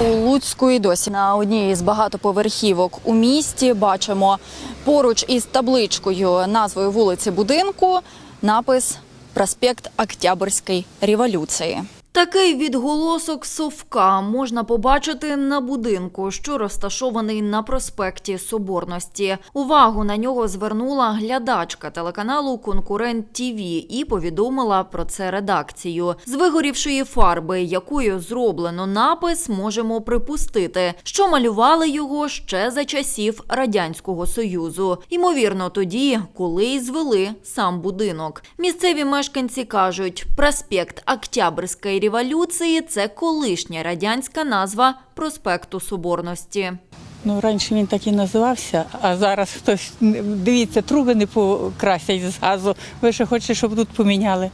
У Луцьку і досі на одній із багатоповерхівок у місті бачимо поруч із табличкою назвою вулиці будинку напис Проспект Октябрьської революції. Такий відголосок совка можна побачити на будинку, що розташований на проспекті Соборності. Увагу на нього звернула глядачка телеканалу Конкурент ТІВІ і повідомила про це редакцію. З вигорівшої фарби, якою зроблено напис, можемо припустити, що малювали його ще за часів радянського союзу. Ймовірно, тоді, коли й звели сам будинок. Місцеві мешканці кажуть, проспект Октябрьської революції це колишня радянська назва проспекту Соборності. Ну, раніше він так і називався, а зараз хтось дивіться, труби не покрасять з газу. Ви ще хочете, щоб тут поміняли.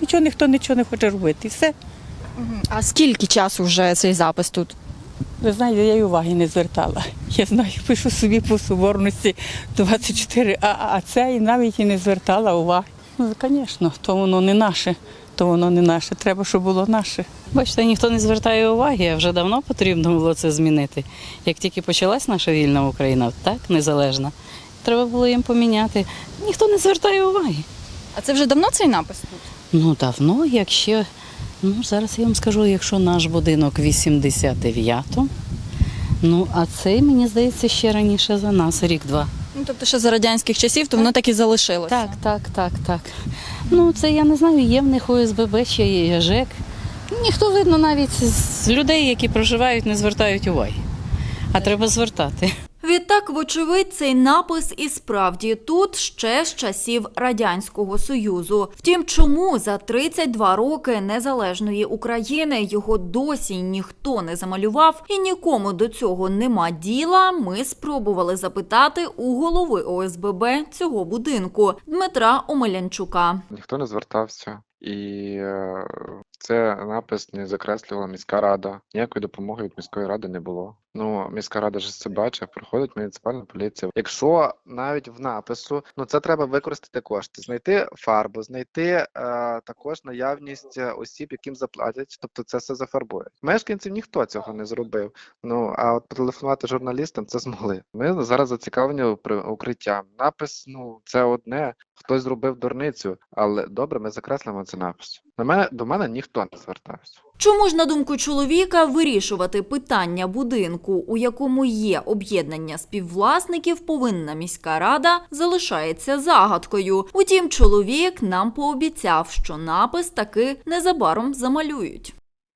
Нічого ніхто нічого не хоче робити. І все. А скільки часу вже цей запис тут? Ви знаєте, я й уваги не звертала. Я знаю, пишу собі по соборності 24, а, а це і навіть і не звертала уваги. Ну, звісно, то воно не наше, то воно не наше. Треба, щоб було наше. Бачите, ніхто не звертає уваги, а вже давно потрібно було це змінити. Як тільки почалась наша вільна Україна, так незалежна, треба було їм поміняти. Ніхто не звертає уваги. А це вже давно цей напис тут? Ну давно, як ще, ну зараз я вам скажу, якщо наш будинок 89-го, ну а цей, мені здається, ще раніше за нас, рік-два. Ну тобто, ще за радянських часів, то воно так і залишилося. Так, так, так, так. Ну це я не знаю, є в них ОСББ чи є ЖЕК. Ніхто видно навіть з людей, які проживають, не звертають уваги. А треба звертати. Відтак, вочевидь, цей напис і справді тут ще з часів радянського союзу. Втім, чому за 32 роки незалежної України його досі ніхто не замалював і нікому до цього нема діла, ми спробували запитати у голови ОСББ цього будинку Дмитра Омелянчука. Ніхто не звертався, і е, це напис не закреслювала міська рада. Ніякої допомоги від міської ради не було. Ну, міська рада ж це бачить, приходить муніципальна поліція. Якщо навіть в напису, ну це треба використати кошти, знайти фарбу, знайти е, також наявність е, осіб, яким заплатять, тобто це все зафарбують. Мешканців ніхто цього не зробив. Ну а от потелефонувати журналістам це змогли. Ми зараз зацікавлені укри- укриттям. Напис, ну це одне. Хтось зробив дурницю, але добре, ми закреслимо цей напис. На мене до мене ніхто не звертався. Чому ж, на думку чоловіка, вирішувати питання будинку, у якому є об'єднання співвласників, повинна міська рада, залишається загадкою. Утім, чоловік нам пообіцяв, що напис таки незабаром замалюють.